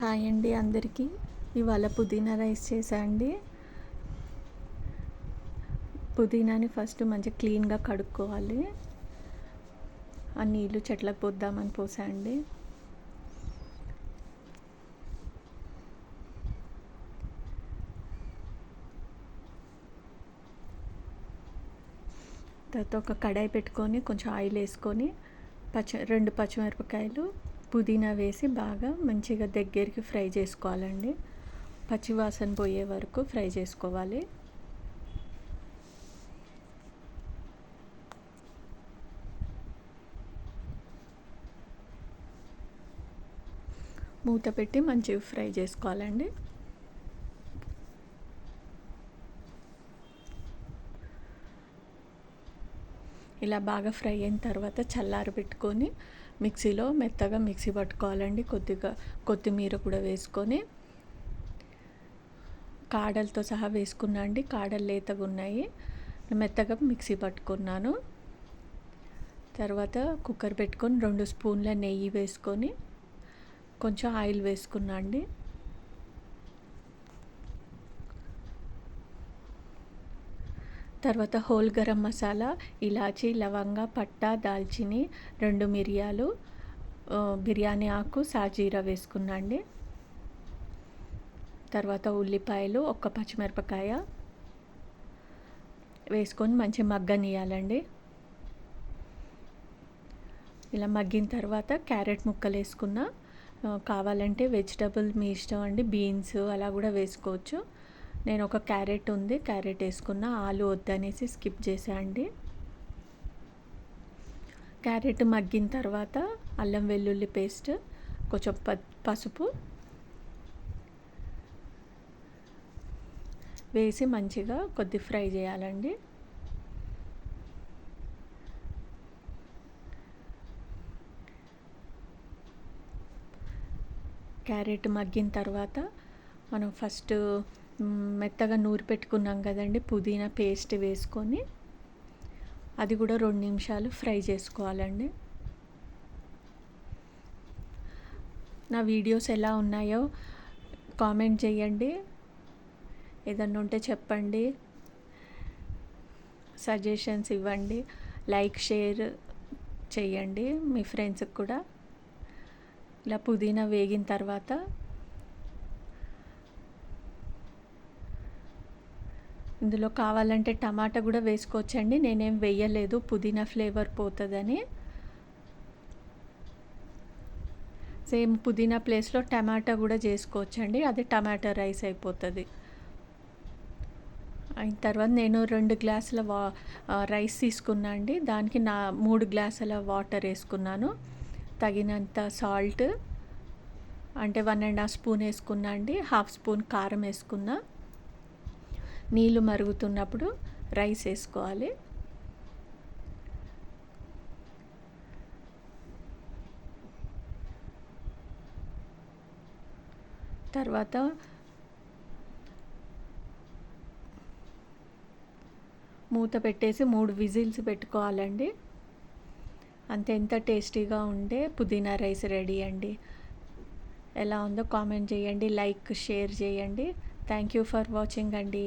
Hi అండి అందరికీ. ఇవాళ పుదీనా రైస్ చేసా అండి. పుదీనాని ఫస్ట్ మంచిగా క్లీన్గా కడుక్కోవాలి. ఆ నీళ్ళు చెట్లకు పోద్దామని పోసా అండి. తర్వాత ఒక కడాయి పెట్టుకొని కొంచెం ఆయిల్ వేసుకొని పచ్చ రెండు పచ్చిమిరపకాయలు పుదీనా వేసి బాగా మంచిగా దగ్గరికి ఫ్రై చేసుకోవాలండి. పచ్చివాసన పోయే వరకు ఫ్రై చేసుకోవాలి. మూత పెట్టి మంచిగా ఫ్రై చేసుకోవాలండి. ఇలా బాగా ఫ్రై అయిన తర్వాత చల్లారి పెట్టుకొని మిక్సీలో మెత్తగా మిక్సీ పట్టుకోవాలండి. కొద్దిగా కొత్తిమీర కూడా వేసుకొని కాడలతో సహా వేసుకున్నా అండి. కాడలు లేతగా ఉన్నాయి. మెత్తగా మిక్సీ పట్టుకున్నాను. తర్వాత కుక్కర్ పెట్టుకొని రెండు స్పూన్ల నెయ్యి వేసుకొని కొంచెం ఆయిల్ వేసుకున్నా అండి. తర్వాత హోల్ గరం మసాలా ఇలాచీ లవంగ పట్ట దాల్చిని రెండు మిరియాలు బిర్యానీ ఆకు సాజీరా వేసుకున్నా అండి. తర్వాత ఉల్లిపాయలు ఒక్క పచ్చిమిరపకాయ వేసుకొని మంచి మగ్గనియాలండి ఇలా మగ్గిన తర్వాత క్యారెట్ ముక్కలు వేసుకున్న కావాలంటే వెజిటబుల్ మీ ఇష్టం అండి బీన్స్ అలా కూడా వేసుకోవచ్చు. నేను ఒక క్యారెట్ ఉంది క్యారెట్ వేసుకున్న ఆలు వద్దనేసి స్కిప్ చేసేయండి క్యారెట్ మగ్గిన తర్వాత అల్లం వెల్లుల్లి పేస్ట్ కొంచెం ప పసుపు వేసి మంచిగా కొద్ది ఫ్రై చేయాలండి. క్యారెట్ మగ్గిన తర్వాత మనం ఫస్ట్ మెత్తగా నూరి పెట్టుకున్నాం కదండి పుదీనా పేస్ట్ వేసుకొని అది కూడా రెండు నిమిషాలు ఫ్రై చేసుకోవాలండి. నా వీడియోస్ ఎలా ఉన్నాయో కామెంట్ చేయండి. ఏదన్నా ఉంటే చెప్పండి. సజెషన్స్ ఇవ్వండి. లైక్ షేర్ చేయండి మీ ఫ్రెండ్స్కి కూడా. ఇలా పుదీనా వేగిన తర్వాత ఇందులో కావాలంటే టమాటా కూడా వేసుకోవచ్చండి. నేనేం వేయలేదు. పుదీనా ఫ్లేవర్ పోతుందని. సేమ్ పుదీనా ప్లేస్లో టమాటా కూడా చేసుకోవచ్చండి. అది టమాటా రైస్ అయిపోతుంది. అయిన తర్వాత నేను రెండు గ్లాసుల వా రైస్ తీసుకున్నా అండి. దానికి నా మూడు గ్లాసుల వాటర్ వేసుకున్నాను. తగినంత సాల్ట్. అంటే వన్ అండ్ హాఫ్ స్పూన్ వేసుకున్నా అండి. హాఫ్ స్పూన్ కారం వేసుకున్నా. నీళ్ళు మరుగుతున్నప్పుడు రైస్ వేసుకోవాలి. తర్వాత మూత పెట్టేసి మూడు విజిల్స్ పెట్టుకోవాలండి. అంతే ఎంత టేస్టీగా ఉండే పుదీనా రైస్ రెడీ అండి. ఎలా ఉందో కామెంట్ చేయండి లైక్ షేర్ చేయండి. థ్యాంక్ యూ ఫర్ వాచింగ్ అండి.